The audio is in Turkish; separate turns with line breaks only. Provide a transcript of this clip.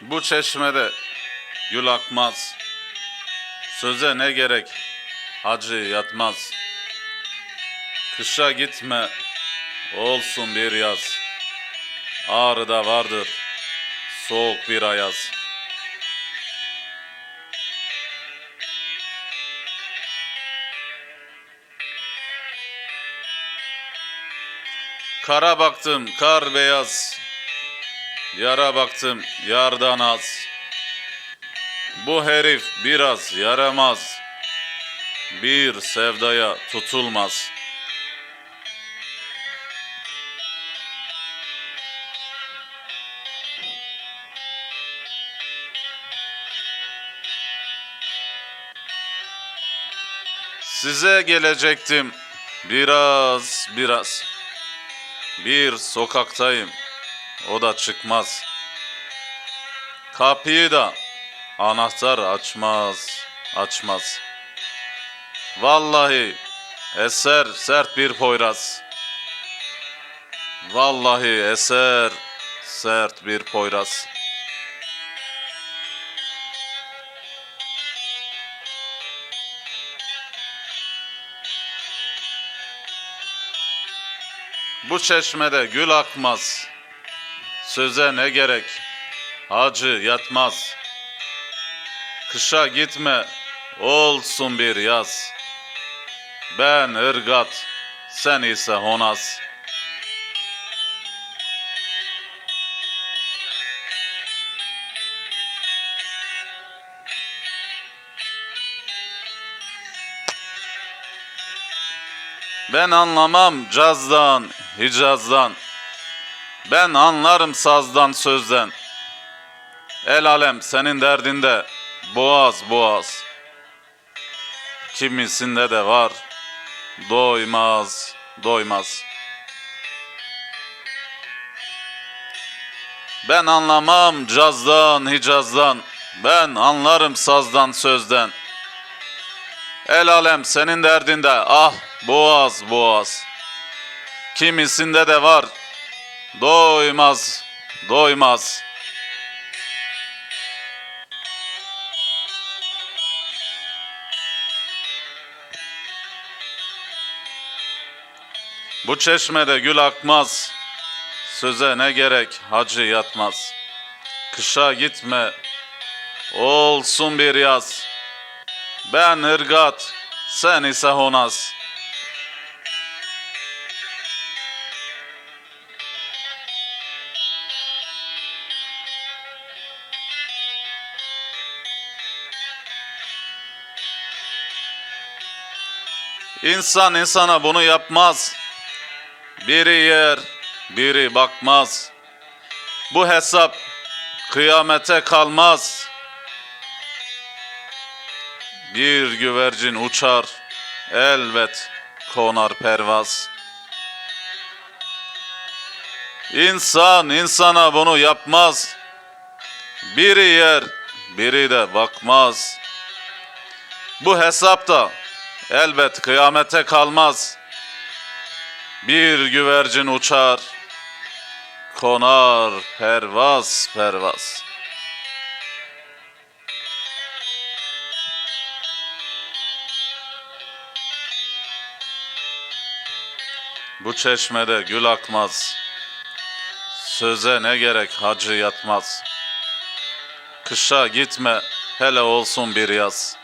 Bu çeşmede gül akmaz. Söze ne gerek acı yatmaz. Kışa gitme olsun bir yaz. Ağrıda vardır soğuk bir ayaz. Kara baktım kar beyaz. Yara baktım yardan az. Bu herif biraz yaramaz. Bir sevdaya tutulmaz. Size gelecektim biraz biraz. Bir sokaktayım. O da çıkmaz. Kapıyı da anahtar açmaz, açmaz. Vallahi eser sert bir poyraz. Vallahi eser sert bir poyraz. Bu çeşmede gül akmaz. Söze ne gerek? Acı yatmaz. Kışa gitme, olsun bir yaz. Ben ırgat, sen ise honaz. Ben anlamam cazdan, hicazdan. Ben anlarım sazdan, sözden. El alem senin derdinde boğaz boğaz. Kimisinde de var doymaz, doymaz. Ben anlamam cazdan, hicazdan. Ben anlarım sazdan, sözden. El alem senin derdinde ah boğaz boğaz. Kimisinde de var doymaz doymaz. Bu çeşmede gül akmaz. Söze ne gerek hacı yatmaz. Kışa gitme olsun bir yaz. Ben ırgat, sen ise honaz. İnsan insana bunu yapmaz. Biri yer, biri bakmaz. Bu hesap kıyamete kalmaz. Bir güvercin uçar, elbet konar pervaz. İnsan insana bunu yapmaz. Biri yer, biri de bakmaz. Bu hesap da elbet kıyamete kalmaz. Bir güvercin uçar, konar pervaz pervaz. Bu çeşmede gül akmaz. Söze ne gerek hacı yatmaz. Kışa gitme hele olsun bir yaz.